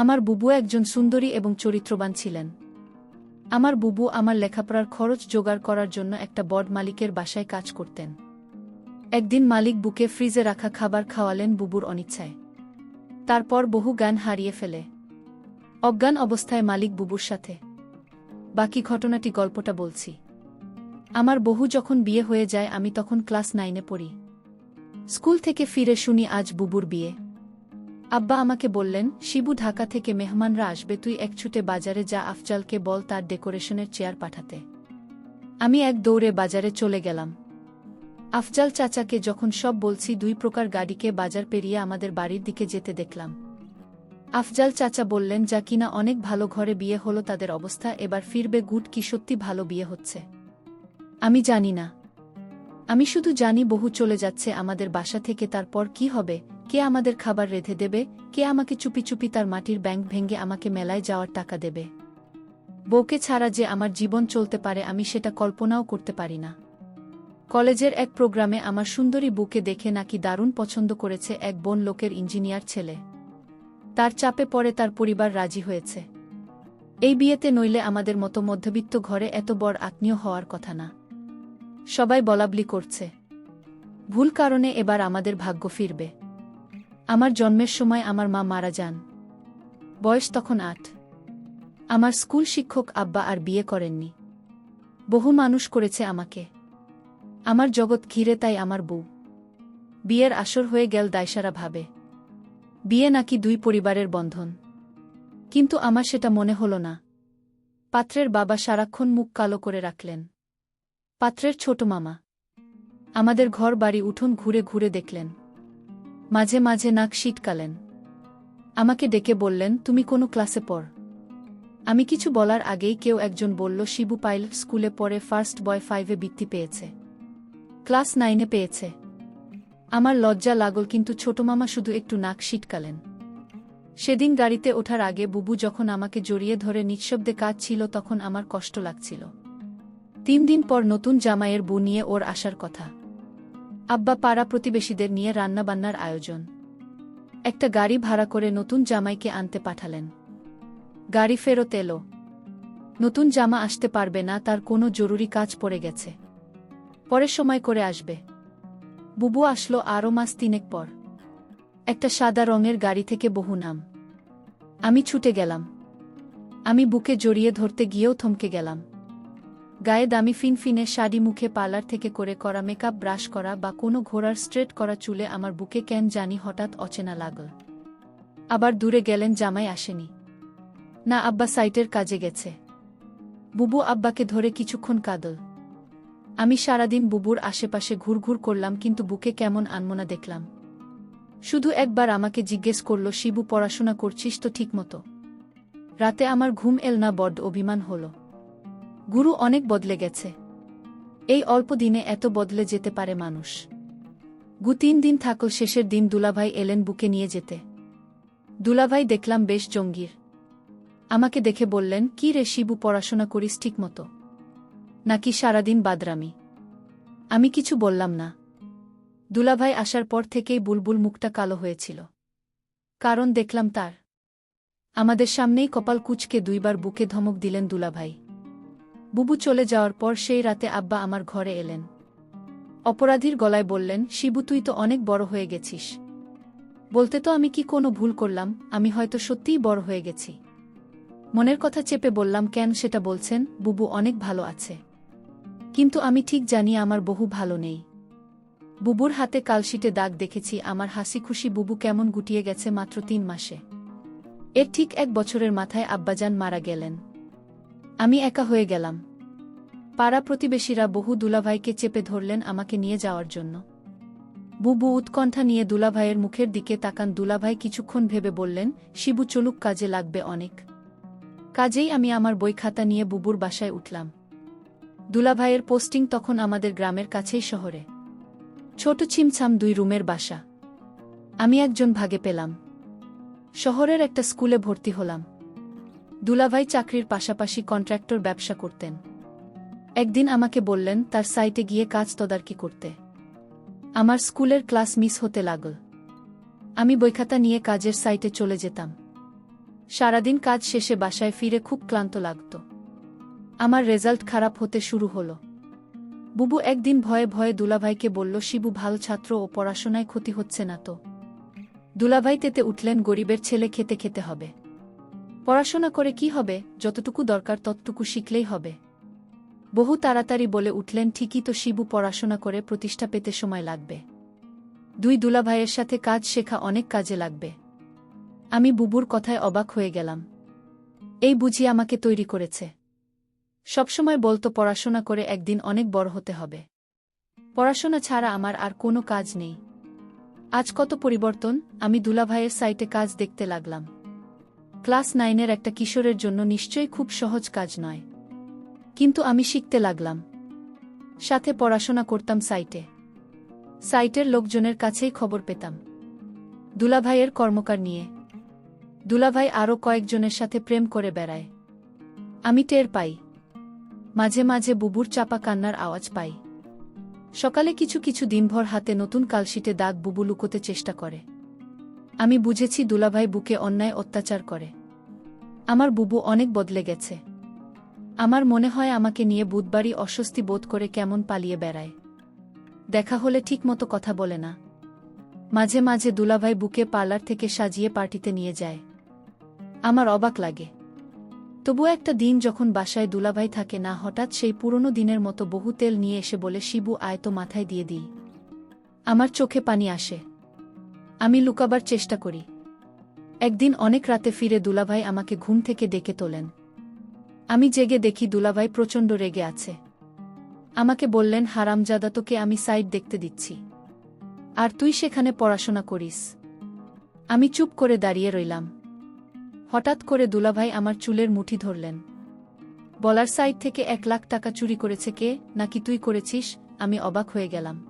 আমার বুবু একজন সুন্দরী এবং চরিত্রবান ছিলেন। আমার বুবু আমার লেখাপড়ার খরচ জোগাড় করার জন্য একটা বড মালিকের বাসায় কাজ করতেন। একদিন মালিক বুকে ফ্রিজে রাখা খাবার খাওয়ালেন বুবুর অনিচ্ছায়। তারপর বহু জ্ঞান হারিয়ে ফেলে। অজ্ঞান অবস্থায় মালিক বুবুর সাথে। বাকি ঘটনাটি গল্পটা বলছি। আমার বহু যখন বিয়ে হয়ে যায় আমি তখন ক্লাস নাইনে পড়ি। স্কুল থেকে ফিরে শুনি আজ বুবুর বিয়ে। আব্বা আমাকে বললেন, শিবু ঢাকা থেকে মেহমানরা আসবে, তুই এক ছুটে বাজারে যা, আফজালকে বল তার ডেকোরেশনের চেয়ার পাঠাতে। আমি এক দৌড়ে বাজারে চলে গেলাম। আফজাল চাচাকে যখন সব বলছি, দুই প্রকার গাড়িকে বাজার পেরিয়ে আমাদের বাড়ির দিকে যেতে দেখলাম। আফজাল চাচা বললেন, যা কিনা অনেক ভালো ঘরে বিয়ে হলো তাদের অবস্থা, এবার ফিরবে গুড, কি সত্যি ভালো বিয়ে হচ্ছে? আমি জানি না। আমি শুধু জানি বহু চলে যাচ্ছে আমাদের বাসা থেকে, তারপর কি হবে? কে আমাদের খাবার রেধে দেবে? কে আমাকে চুপি চুপি তার মাটির ব্যাংক ভেঙে আমাকে মেলায় যাওয়ার টাকা দেবে? বউকে ছাড়া যে আমার জীবন চলতে পারে, আমি সেটা কল্পনাও করতে পারি না। কলেজের এক প্রোগ্রামে আমার সুন্দরী বুকে দেখে নাকি দারুণ পছন্দ করেছে এক বোন লোকের ইঞ্জিনিয়ার ছেলে। তার চাপে পড়ে তার পরিবার রাজি হয়েছে। এই বিয়েতে নইলে আমাদের মতো মধ্যবিত্ত ঘরে এত বড় আত্মীয় হওয়ার কথা না। সবাই বলাবলি করছে। ভুল কারণে এবার আমাদের ভাগ্য ফিরবে। আমার জন্মের সময় আমার মা মারা যান। বয়স তখন আট। আমার স্কুল শিক্ষক আব্বা আর বিয়ে করেননি। বহু মানুষ করেছে আমাকে। আমার জগৎ ঘিরে তাই আমার বউ। বিয়ের আসর হয়ে গেল দায়সারা ভাবে। বিয়ে নাকি দুই পরিবারের বন্ধন। কিন্তু আমার সেটা মনে হল না। পাত্রের বাবা সারাক্ষণ মুখ কালো করে রাখলেন। পাত্রের ছোট মামা। আমাদের ঘর বাড়ি উঠোন ঘুরে ঘুরে দেখলেন। মাঝে মাঝে নাক শীতকালেন আমাকে ডেকে বললেন, তুমি কোনো ক্লাসে পড়। আমি কিছু বলার আগেই কেউ একজন বলল, শিবু পাইল স্কুলে পড়ে ফার্স্ট বয় ফাইভে বৃত্তি পেয়েছে। ক্লাস নাইনে পেয়েছে। আমার লজ্জা লাগল, কিন্তু ছোট মামা শুধু একটু নাক শীতকালেন সেদিন গাড়িতে ওঠার আগে বুবু যখন আমাকে জড়িয়ে ধরে নিঃশব্দে কাজ ছিল তখন আমার কষ্ট লাগছিল। তিন দিন পর নতুন জামাইয়ের বউ নিয়ে ওর আসার কথা। আব্বা পাড়া প্রতিবেশীদের নিয়ে রান্নাবান্নার আয়োজন। একটা গাড়ি ভাড়া করে নতুন জামাইকে আনতে পাঠালেন। গাড়ি ফেরত এলো। নতুন জামা আসতে পারবে না, তার কোনো জরুরি কাজ পড়ে গেছে। পরে সময় করে আসবে। বুবু আসলো আরও মাস তিনেক পর। একটা সাদা রঙের গাড়ি থেকে বহু নাম। আমি ছুটে গেলাম। আমি বুকে জড়িয়ে ধরতে গিয়েও থমকে গেলাম। গায়ে দামি ফিনফিনে শাড়ি মুখে পার্লার থেকে করে করা মেকআপ ব্রাশ করা বা কোনো ঘোড়ার স্ট্রেট করা চুলে আমার বুকে কেন জানি হঠাৎ অচেনা লাগল। আবার দূরে গেলেন জামাই আসেনি। না, আব্বা সাইটের কাজে গেছে। বুবু আব্বাকে ধরে কিছুক্ষণ কাঁদল। আমি সারাদিন বুবুর আশেপাশে ঘুরঘুর করলাম কিন্তু বুকে কেমন আনমনা দেখলাম। শুধু একবার আমাকে জিজ্ঞেস করল, শিবু, পড়াশোনা করছিস তো ঠিকমতো? রাতে আমার ঘুম এল না বড্ড অভিমান হল। গুরু অনেক বদলে গেছে। এই অল্প দিনে এত বদলে যেতে পারে মানুষ। গু তিন দিন থাকল শেষের দিন দুলাভাই এলেন বুকে নিয়ে যেতে। দুলাভাই দেখলাম বেশ জঙ্গির। আমাকে দেখে বললেন, কি রে শিবু, পড়াশোনা করিস ঠিকমতো? নাকি সারাদিন বাদরামি? আমি কিছু বললাম না। দুলাভাই আসার পর থেকেই বুলবুল মুখটা কালো হয়েছিল। কারণ দেখলাম তার। আমাদের সামনেই কপাল কুচকে দুইবার বুকে ধমক দিলেন দুলাভাই। বুবু চলে যাওয়ার পর সেই রাতে আব্বা আমার ঘরে এলেন। অপরাধীর গলায় বললেন, শিবু, তুই তো অনেক বড় হয়ে গেছিস। বলতে তো আমি কি কোনো ভুল করলাম, আমি হয়তো সত্যিই বড় হয়ে গেছি। মনের কথা চেপে বললাম, কেন সেটা বলছেন? বুবু অনেক ভালো আছে। কিন্তু আমি ঠিক জানি আমার বহু ভালো নেই। বুবুর হাতে কালশিটে দাগ দেখেছি, আমার হাসি খুশি বুবু কেমন গুটিয়ে গেছে মাত্র তিন মাসে। এর ঠিক এক বছরের মাথায় আব্বাজান মারা গেলেন। আমি একা হয়ে গেলাম। পাড়া প্রতিবেশীরা বহু দুলাভাইকে চেপে ধরলেন আমাকে নিয়ে যাওয়ার জন্য। বুবু উৎকণ্ঠা নিয়ে দুলাভাইয়ের মুখের দিকে তাকান। দুলাভাই কিছুক্ষণ ভেবে বললেন, শিবু চলুক, কাজে লাগবে অনেক। কাজেই আমি আমার বই খাতা নিয়ে বুবুর বাসায় উঠলাম। দুলাভাইয়ের পোস্টিং তখন আমাদের গ্রামের কাছেই শহরে। ছোট ছিমছাম দুই রুমের বাসা। আমি একজন ভাগে পেলাম। শহরের একটা স্কুলে ভর্তি হলাম। দুলাভাই চাকরির পাশাপাশি কন্ট্রাক্টর ব্যবসা করতেন। একদিন আমাকে বললেন, তার সাইটে গিয়ে কাজ তদারকি করতে। আমার স্কুলের ক্লাস মিস হতে লাগল। আমি বইখাতা নিয়ে কাজের সাইটে চলে যেতাম। সারাদিন কাজ শেষে বাসায় ফিরে খুব ক্লান্ত লাগত। আমার রেজাল্ট খারাপ হতে শুরু হল। বুবু একদিন ভয়ে ভয়ে দুলাভাইকে বলল, শিবু, ভালো ছাত্র ও পড়াশোনায় ক্ষতি হচ্ছে না তো। দুলাভাই তেতে উঠলেন, গরিবের ছেলে খেতে খেতে হবে। পড়াশোনা করে কি হবে, যতটুকু দরকার ততটুকু শিখলেই হবে। বহু তাড়াতাড়ি বলে উঠলেন, ঠিকই তো শিবু পড়াশোনা করে প্রতিষ্ঠা পেতে সময় লাগবে। দুই দুলাভাইয়ের সাথে কাজ শেখা অনেক কাজে লাগবে। আমি বুবুর কথায় অবাক হয়ে গেলাম। এই বুঝি আমাকে তৈরি করেছে। সবসময় বলতো পড়াশোনা করে একদিন অনেক বড় হতে হবে। পড়াশোনা ছাড়া আমার আর কোনো কাজ নেই। আজ কত পরিবর্তন, আমি দুলাভাইয়ের সাইটে কাজ দেখতে লাগলাম। ক্লাস নাইনের একটা কিশোরের জন্য নিশ্চয়ই খুব সহজ কাজ নয়। কিন্তু আমি শিখতে লাগলাম। সাথে পড়াশোনা করতাম সাইটে। সাইটের লোকজনের কাছেই খবর পেতাম। দুলাভাইয়ের কর্মকার নিয়ে। দুলাভাই আরও কয়েকজনের সাথে প্রেম করে বেড়ায়। আমি টের পাই। মাঝে মাঝে বুবুর চাপা কান্নার আওয়াজ পাই। সকালে কিছু কিছু দিনভর হাতে নতুন কালশিটে দাগ বুবু লুকোতে চেষ্টা করে। আমি বুঝেছি দুলাভাই বুকে অন্যায় অত্যাচার করে। আমার বুবু অনেক বদলে গেছে। আমার মনে হয় আমাকে নিয়ে বুধবারই অস্বস্তি বোধ করে কেমন পালিয়ে বেড়ায়। দেখা হলে ঠিকমতো কথা বলে না। মাঝে মাঝে দুলাভাই বুকে পার্লার থেকে সাজিয়ে পার্টিতে নিয়ে যায়। আমার অবাক লাগে। তবু একটা দিন যখন বাসায় দুলাভাই থাকে না, হঠাৎ সেই পুরনো দিনের মতো বহু তেল নিয়ে এসে বলে, শিবু আয়তো মাথায় দিয়ে দিই। আমার চোখে পানি আসে। আমি লুকাবার চেষ্টা করি। একদিন অনেক রাতে ফিরে দুলাভাই আমাকে ঘুম থেকে ডেকে তোলেন। আমি জেগে দেখি দুলাভাই প্রচণ্ড রেগে আছে। আমাকে বললেন, হারামজাদা, তোকে আমি সাইড দেখতে দিচ্ছি। আর তুই সেখানে পড়াশোনা করিস। আমি চুপ করে দাঁড়িয়ে রইলাম। হঠাৎ করে দুলাভাই আমার চুলের মুঠি ধরলেন। বলার সাইড থেকে এক লাখ টাকা চুরি করেছে কে? নাকি তুই করেছিস? আমি অবাক হয়ে গেলাম।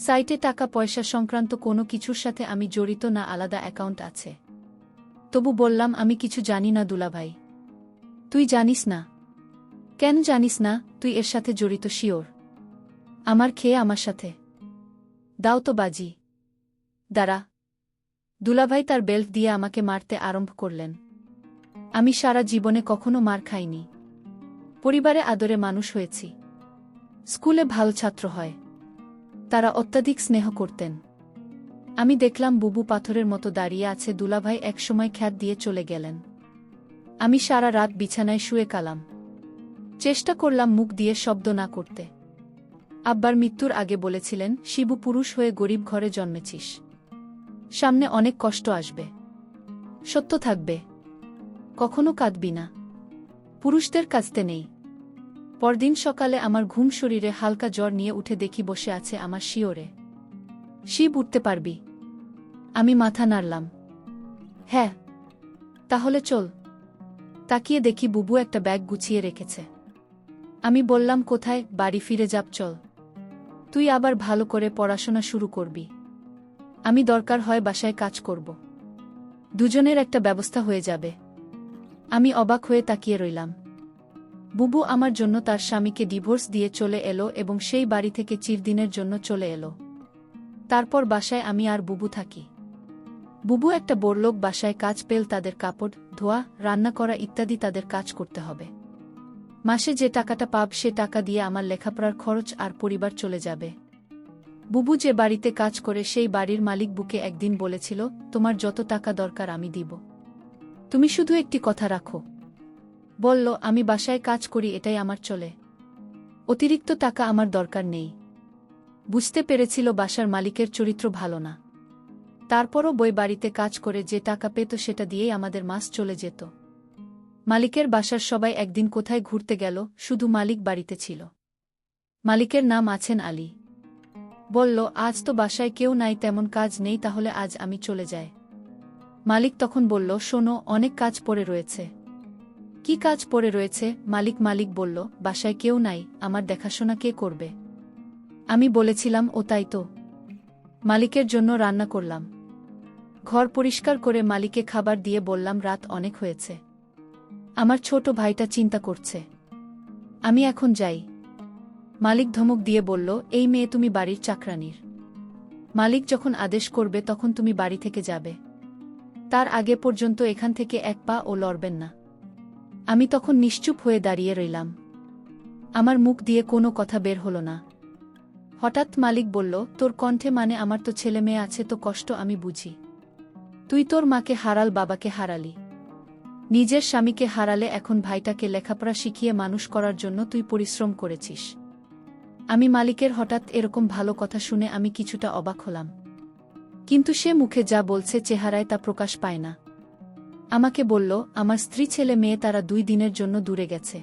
সাইটে টাকা পয়সা সংক্রান্ত কোনো কিছুর সাথে আমি জড়িত না আলাদা অ্যাকাউন্ট আছে। তবু বললাম, আমি কিছু জানি না দুলাভাই। তুই জানিস না? কেন জানিস না? তুই এর সাথে জড়িত, শিওর। আমার খেয়ে আমার সাথে। দাও তো বাজি। দাঁড়া। দুলাভাই তার বেল্ট দিয়ে আমাকে মারতে আরম্ভ করলেন। আমি সারা জীবনে কখনো মার খাইনি। পরিবারে আদরে মানুষ হয়েছি। স্কুলে ভালো ছাত্র হয়। তারা অত্যাধিক স্নেহ করতেন। আমি দেখলাম বুবু পাথরের মতো দাঁড়িয়ে আছে, দুলাভাই একসময় খ্যাত দিয়ে চলে গেলেন। আমি সারা রাত বিছানায় শুয়ে কালাম। চেষ্টা করলাম মুখ দিয়ে শব্দ না করতে। আব্বার মৃত্যুর আগে বলেছিলেন, শিবু পুরুষ হয়ে গরিব ঘরে জন্মেছিস। সামনে অনেক কষ্ট আসবে। সত্য থাকবে। কখনো কাঁদবি না। পুরুষদের কাঁদতে নেই। পরদিন সকালে আমার ঘুম শরীরে হালকা জ্বর নিয়ে উঠে দেখি বসে আছে আমার শিওরে। শিব, উঠতে পারবি। আমি মাথা নাড়লাম। হ্যাঁ। তাহলে চল। তাকিয়ে দেখি বুবু একটা ব্যাগ গুছিয়ে রেখেছে। আমি বললাম, কোথায়? বাড়ি ফিরে যাব চল। তুই আবার ভালো করে পড়াশোনা শুরু করবি। আমি দরকার হয় বাসায় কাজ করব। দুজনের একটা ব্যবস্থা হয়ে যাবে। আমি অবাক হয়ে তাকিয়ে রইলাম। বুবু আমার জন্য তার স্বামীকে ডিভোর্স দিয়ে চলে এলো এবং সেই বাড়ি থেকে চিরদিনের জন্য চলে এলো। তারপর বাসায় আমি আর বুবু থাকি। বুবু একটা বড়লোক বাসায় কাজ পেল তাদের কাপড়, ধোয়া, রান্না করা ইত্যাদি তাদের কাজ করতে হবে। মাসে যে টাকাটা পাব সে টাকা দিয়ে আমার লেখাপড়ার খরচ আর পরিবার চলে যাবে। বুবু যে বাড়িতে কাজ করে সেই বাড়ির মালিক বুকে একদিন বলেছিল, তোমার যত টাকা দরকার আমি দিব। তুমি শুধু একটি কথা রাখো বলল, আমি বাসায় কাজ করি, এটাই আমার চলে। অতিরিক্ত টাকা আমার দরকার নেই। বুঝতে পেরেছিল বাসার মালিকের চরিত্র ভালো না। তারপরও বই বাড়িতে কাজ করে যে টাকা পেত সেটা দিয়েই আমাদের মাস চলে যেত। মালিকের বাসার সবাই একদিন কোথায় ঘুরতে গেল, শুধু মালিক বাড়িতে ছিল। মালিকের নাম আছেন আলী। বলল, আজ তো বাসায় কেউ নাই, তেমন কাজ নেই, তাহলে আজ আমি চলে যাই। মালিক তখন বলল, শোনো, অনেক কাজ পড়ে রয়েছে। কি কাজ পড়ে রয়েছে? মালিক মালিক বলল, বাসায় কেউ নাই, আমার দেখাশোনা কে করবে? আমি বলেছিলাম, ও তাই তো। মালিকের জন্য রান্না করলাম। ঘর পরিষ্কার করে মালিকে খাবার দিয়ে বললাম, রাত অনেক হয়েছে। আমার ছোট ভাইটা চিন্তা করছে। আমি এখন যাই। মালিক ধমক দিয়ে বলল, এই মেয়ে তুমি বাড়ির চাকরানির। মালিক যখন আদেশ করবে তখন তুমি বাড়ি থেকে যাবে। তার আগে পর্যন্ত এখান থেকে এক পা ও লড়বেন না। আমি তখন নিশ্চুপ হয়ে দাঁড়িয়ে রইলাম। আমার মুখ দিয়ে কোনো কথা বের হলো না। হঠাৎ মালিক বলল, তোর কণ্ঠে মানে আমার তো ছেলে মেয়ে আছে, তো কষ্ট আমি বুঝি। তুই তোর মাকে হারাল, বাবাকে হারালি। নিজের স্বামীকে হারালে এখন ভাইটাকে লেখাপড়া শিখিয়ে মানুষ করার জন্য তুই পরিশ্রম করেছিস। আমি মালিকের হঠাৎ এরকম ভালো কথা শুনে আমি কিছুটা অবাক হলাম। কিন্তু সে মুখে যা বলছে, চেহারায় তা প্রকাশ পায় না। আমাকে বলল, আমার স্ত্রী ছেলে মেয়ে তারা দুই দিনের জন্য দূরে গেছে।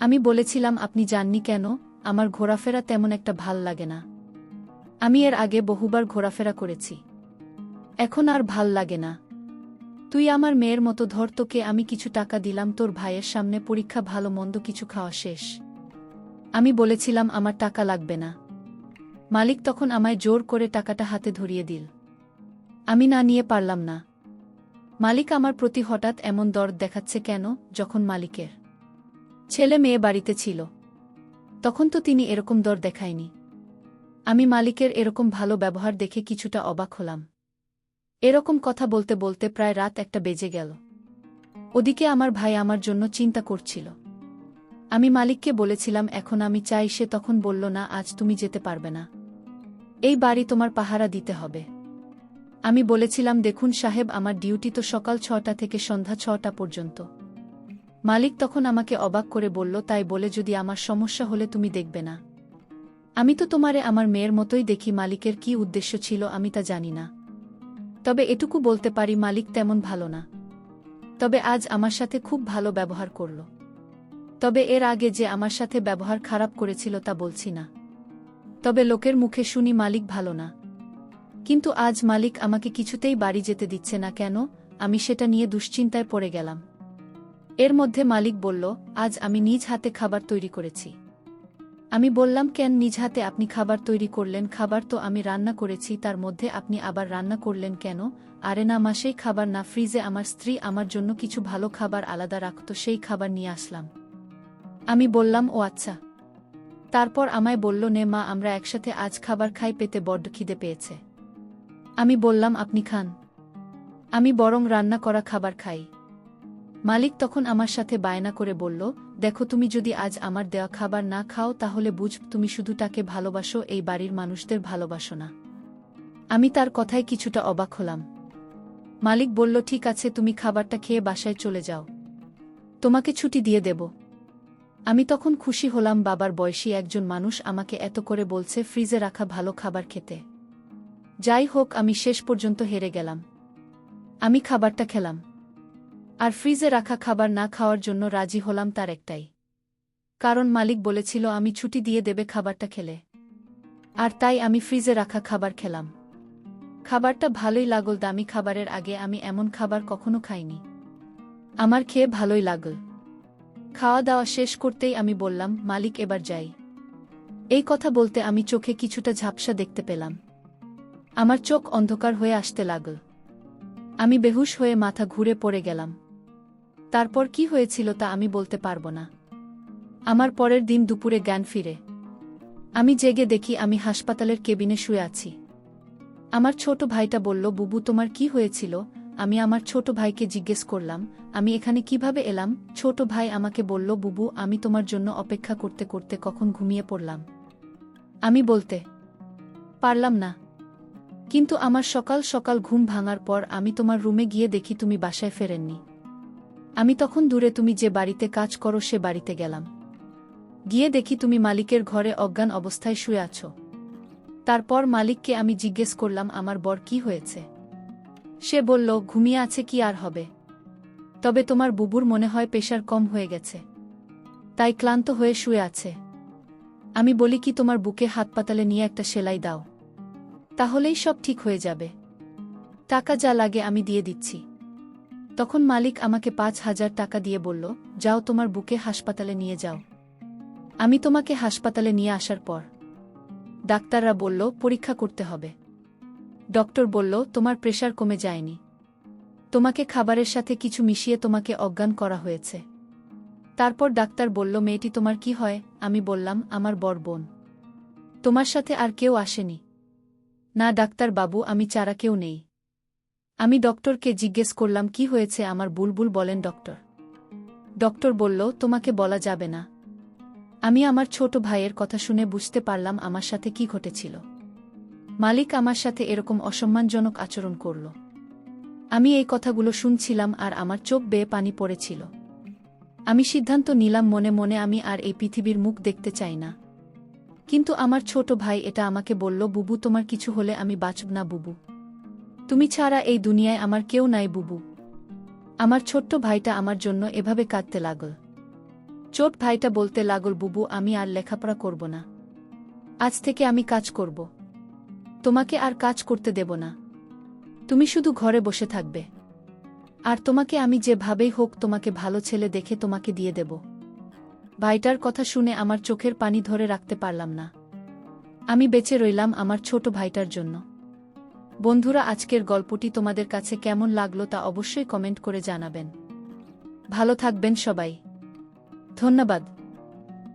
আমি বলেছিলাম, আপনি জাননি কেন? আমার ঘোরাফেরা তেমন একটা ভালো লাগে না। আমি এর আগে বহুবার ঘোরাফেরা করেছি। এখন আর ভালো লাগে না। তুই আমার মেয়ের মতো ধর, তোকে আমি কিছু টাকা দিলাম, তোর ভাইয়ের সামনে পরীক্ষা ভালো মন্দ কিছু খাওয়া শেষ। আমি বলেছিলাম, আমার টাকা লাগবে না। মালিক তখন আমায় জোর করে টাকাটা হাতে ধরিয়ে দিল। আমি না নিয়ে পারলাম না। মালিক আমার প্রতি হঠাৎ এমন দরদ দেখাচ্ছে কেন যখন মালিকের ছেলে মেয়ে বাড়িতে ছিল। তখন তো তিনি এরকম দর দেখায়নি। আমি মালিকের এরকম ভালো ব্যবহার দেখে কিছুটা অবাক হলাম। এরকম কথা বলতে বলতে প্রায় রাত একটা বেজে গেল। ওদিকে আমার ভাই আমার জন্য চিন্তা করছিল। আমি মালিককে বলেছিলাম, এখন আমি চাই সে তখন বলল, না, আজ তুমি যেতে পারবে না। এই বাড়ি তোমার পাহারা দিতে হবে। আমি বলেছিলাম, দেখুন সাহেব, আমার ডিউটি তো সকাল ছটা থেকে সন্ধ্যা ছটা পর্যন্ত। মালিক তখন আমাকে অবাক করে বলল, তাই বলে যদি আমার সমস্যা হলে তুমি দেখবে না। আমি তো তোমারে আমার মেয়ের মতোই দেখি, মালিকের কি উদ্দেশ্য ছিল আমি তা জানি না। তবে এটুকু বলতে পারি, মালিক তেমন ভালো না। তবে আজ আমার সাথে খুব ভালো ব্যবহার করল। তবে এর আগে যে আমার সাথে ব্যবহার খারাপ করেছিল তা বলছি না। তবে লোকের মুখে শুনি মালিক ভালো না। কিন্তু আজ মালিক আমাকে কিছুতেই বাড়ি যেতে দিচ্ছে না কেন? আমি সেটা নিয়ে দুশ্চিন্তায় পড়ে গেলাম। এর মধ্যে মালিক বলল, আজ আমি নিজ হাতে খাবার তৈরি করেছি। আমি বললাম, কেন নিজ হাতে আপনি খাবার তৈরি করলেন? খাবার তো আমি রান্না করেছি, তার মধ্যে আপনি আবার রান্না করলেন কেন? আরে না মাসেই খাবার না, ফ্রিজে আমার স্ত্রী আমার জন্য কিছু ভালো খাবার আলাদা রাখত, সেই খাবার নিয়ে আসলাম। আমি বললাম, ও আচ্ছা। তারপর আমায় বলল, নে মা, আমরা একসাথে আজ খাবার খাই পেতে বড্ড খিদে পেয়েছে। আমি বললাম, আপনি খান। আমি বরং রান্না করা খাবার খাই। মালিক তখন আমার সাথে বায়না করে বলল, দেখো, তুমি যদি আজ আমার দেওয়া খাবার না খাও, তাহলে বুঝ, তুমি শুধু তাকে ভালোবাসো, এই বাড়ির মানুষদের ভালোবাসো না। আমি তার কথায় কিছুটা অবাক হলাম। মালিক বলল, ঠিক আছে, তুমি খাবারটা খেয়ে বাসায় চলে যাও। তোমাকে ছুটি দিয়ে দেব। আমি তখন খুশি হলাম, বাবার বয়সী একজন মানুষ আমাকে এত করে বলছে, ফ্রিজে রাখা ভালো খাবার খেতে। যাই হোক, আমি শেষ পর্যন্ত হেরে গেলাম। আমি খাবারটা খেলাম। আর ফ্রিজে রাখা খাবার না খাওয়ার জন্য রাজি হলাম তার একটাই। কারণ মালিক বলেছিল, আমি ছুটি দিয়ে দেবে খাবারটা খেলে। আর তাই আমি ফ্রিজে রাখা খাবার খেলাম। খাবারটা ভালোই লাগল, দামি খাবারের আগে আমি এমন খাবার কখনো খাইনি। আমার খেয়ে ভালোই লাগল। খাওয়া দাওয়া শেষ করতেই আমি বললাম, মালিক, এবার যাই। এই কথা বলতে আমি চোখে কিছুটা ঝাপসা দেখতে পেলাম। আমার চোখ অন্ধকার হয়ে আসতে লাগল। আমি বেহুশ হয়ে মাথা ঘুরে পড়ে গেলাম। তারপর কি হয়েছিল তা আমি বলতে পারব না। আমার পরের দিন দুপুরে জ্ঞান ফিরে। আমি জেগে দেখি আমি হাসপাতালের কেবিনে শুয়ে আছি। আমার ছোট ভাইটা বলল, বুবু, তোমার কি হয়েছিল? আমি আমার ছোট ভাইকে জিজ্ঞেস করলাম, আমি এখানে কীভাবে এলাম? ছোট ভাই আমাকে বলল, বুবু, আমি তোমার জন্য অপেক্ষা করতে করতে কখন ঘুমিয়ে পড়লাম? আমি বলতে, পারলাম না। কিন্তু আমার সকাল সকাল ঘুম ভাঙার পর আমি তোমার রুমে গিয়ে দেখি তুমি বাসায় ফেরেননি। আমি তখন দূরে তুমি যে বাড়িতে কাজ করো সে বাড়িতে গেলাম। গিয়ে দেখি তুমি মালিকের ঘরে অজ্ঞান অবস্থায় শুয়ে আছো। তারপর মালিককে আমি জিজ্ঞেস করলাম, আমার বর কি হয়েছে? সে বলল, ঘুমিয়ে আছে কি আর হবে? তবে তোমার বুবুর মনে হয় পেশার কম হয়ে গেছে। তাই ক্লান্ত হয়ে শুয়ে আছে। আমি বলি, কি তোমার বুকে হাত পাতালে নিয়ে একটা সেলাই দাও। তাহলেই সব ঠিক হয়ে যাবে। টাকা যা লাগে আমি দিয়ে দিচ্ছি। তখন মালিক আমাকে পাঁচ হাজার টাকা দিয়ে বলল, যাও তোমার বুকে হাসপাতালে নিয়ে যাও। আমি তোমাকে হাসপাতালে নিয়ে আসার পর। ডাক্তাররা বলল, পরীক্ষা করতে হবে। ডক্টর বলল, তোমার প্রেশার কমে যায়নি। তোমাকে খাবারের সাথে কিছু মিশিয়ে তোমাকে অজ্ঞান করা হয়েছে। তারপর ডাক্তার বলল, মেয়েটি তোমার কি হয়? আমি বললাম, আমার বর বোন। তোমার সাথে আর কেউ আসেনি। না ডাক্তার বাবু আমি চারা কেউ নেই। আমি ডক্টরকে জিজ্ঞেস করলাম, কি হয়েছে আমার বুলবুল? বলেন ডক্টর। ডক্টর বলল, তোমাকে বলা যাবে না। আমি আমার ছোট ভাইয়ের কথা শুনে বুঝতে পারলাম আমার সাথে কি ঘটেছিল। মালিক আমার সাথে এরকম অসম্মানজনক আচরণ করল। আমি এই কথাগুলো শুনছিলাম আর আমার চোখ বেয়ে পানি পড়েছিল। আমি সিদ্ধান্ত নিলাম, মনে মনে আমি আর এই পৃথিবীর মুখ দেখতে চাই না। কিন্তু আমার ছোট ভাই এটা আমাকে বলল, বুবু, তোমার কিছু হলে আমি বাঁচব না, বুবু। তুমি ছাড়া এই দুনিয়ায় আমার কেউ নাই, বুবু। আমার ছোট্ট ভাইটা আমার জন্য এভাবে কাঁদতে লাগল। চোট ভাইটা বলতে লাগল, বুবু, আমি আর লেখাপড়া করব না। আজ থেকে আমি কাজ করব। তোমাকে আর কাজ করতে দেব না। তুমি শুধু ঘরে বসে থাকবে। আর তোমাকে আমি যেভাবেই হোক তোমাকে ভালো ছেলে দেখে তোমাকে দিয়ে দেব। ভাইটার কথা শুনে আমার চোখের পানি ধরে রাখতে পারলাম না। আমি বেঁচে রইলাম আমার ছোট ভাইটার জন্য। বন্ধুরা, আজকের গল্পটি তোমাদের কাছে কেমন লাগল তা অবশ্যই কমেন্ট করে জানাবেন। ভালো থাকবেন সবাই। ধন্যবাদ।